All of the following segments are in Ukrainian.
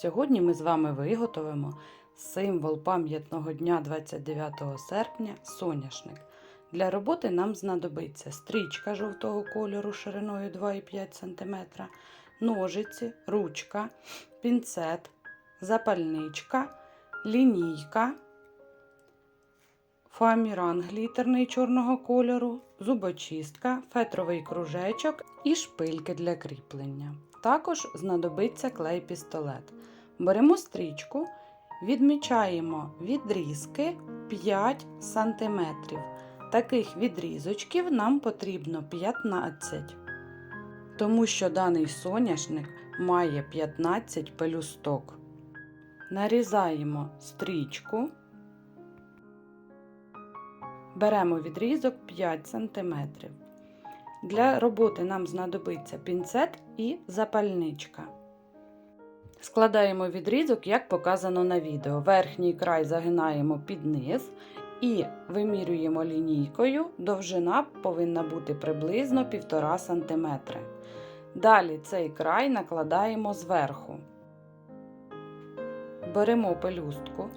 Сьогодні ми з вами виготовимо символ пам'ятного дня 29 серпня соняшник. Для роботи нам знадобиться стрічка жовтого кольору шириною 2,5 см, ножиці, ручка, пінцет, запальничка, лінійка, фоаміран глітерний чорного кольору, зубочистка, фетровий кружечок і шпильки для кріплення. Також знадобиться клей-пістолет. Беремо стрічку, відмічаємо відрізки 5 см. Таких відрізочків нам потрібно 15, тому що даний соняшник має 15 пелюсток. Нарізаємо стрічку, беремо відрізок 5 см. Для роботи нам знадобиться пінцет і запальничка. Складаємо відрізок, як показано на відео. Верхній край загинаємо під низ і вимірюємо лінійкою. Довжина повинна бути приблизно 1,5 см. Далі цей край накладаємо зверху. Беремо пелюстку,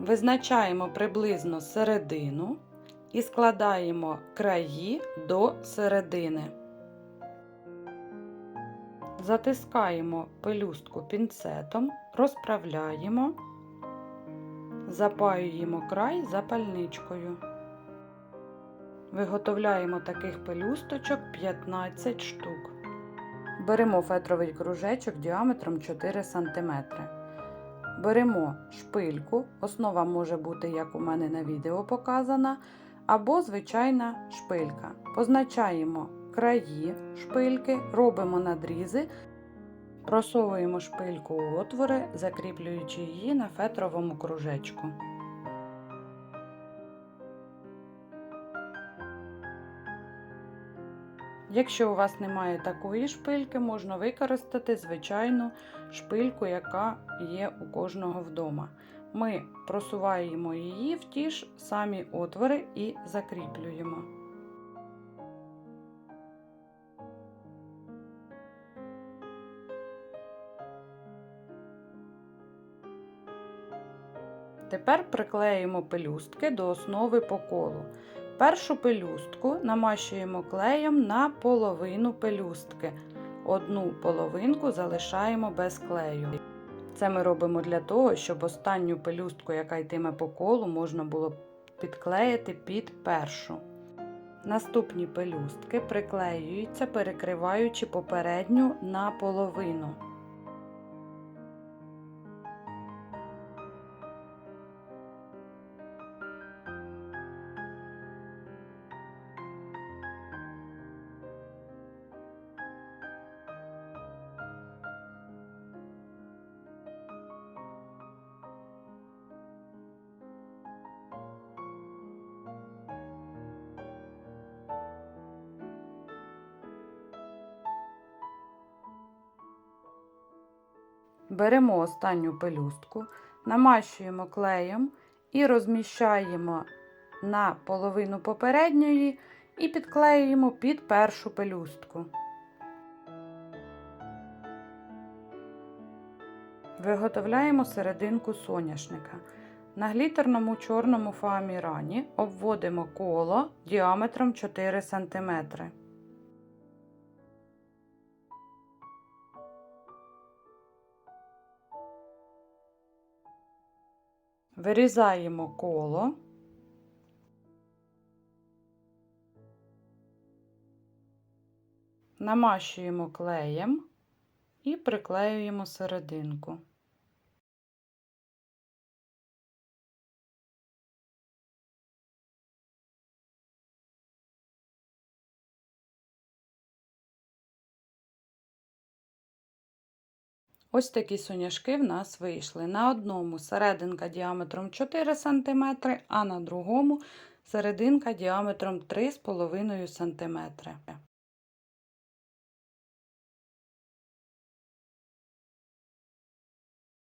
визначаємо приблизно середину і складаємо краї до середини. Затискаємо пелюстку пінцетом, розправляємо, запаюємо край запальничкою. Виготовляємо таких пелюсточок 15 штук. Беремо фетровий кружечок діаметром 4 см. Беремо шпильку, основа може бути, як у мене на відео показана, або звичайна шпилька. Позначаємо краї шпильки, робимо надрізи, просовуємо шпильку у отвори, закріплюючи її на фетровому кружечку. Якщо у вас немає такої шпильки, можна використати звичайну шпильку, яка є у кожного вдома. Ми просуваємо її в ті ж самі отвори і закріплюємо. Тепер приклеїмо пелюстки до основи по колу. Першу пелюстку намащуємо клеєм на половину пелюстки. Одну половинку залишаємо без клею. Це ми робимо для того, щоб останню пелюстку, яка йтиме по колу, можна було підклеїти під першу. Наступні пелюстки приклеюються, перекриваючи попередню на Беремо останню пелюстку, намащуємо клеєм і розміщаємо на половину попередньої і підклеюємо під першу пелюстку. Виготовляємо серединку соняшника. На глітерному чорному фоамірані обводимо коло діаметром 4 см. Вирізаємо коло. Намащуємо клеєм і приклеюємо серединку. Ось такі соняшки в нас вийшли. На одному серединка діаметром 4 см, а на другому серединка діаметром 3,5 см.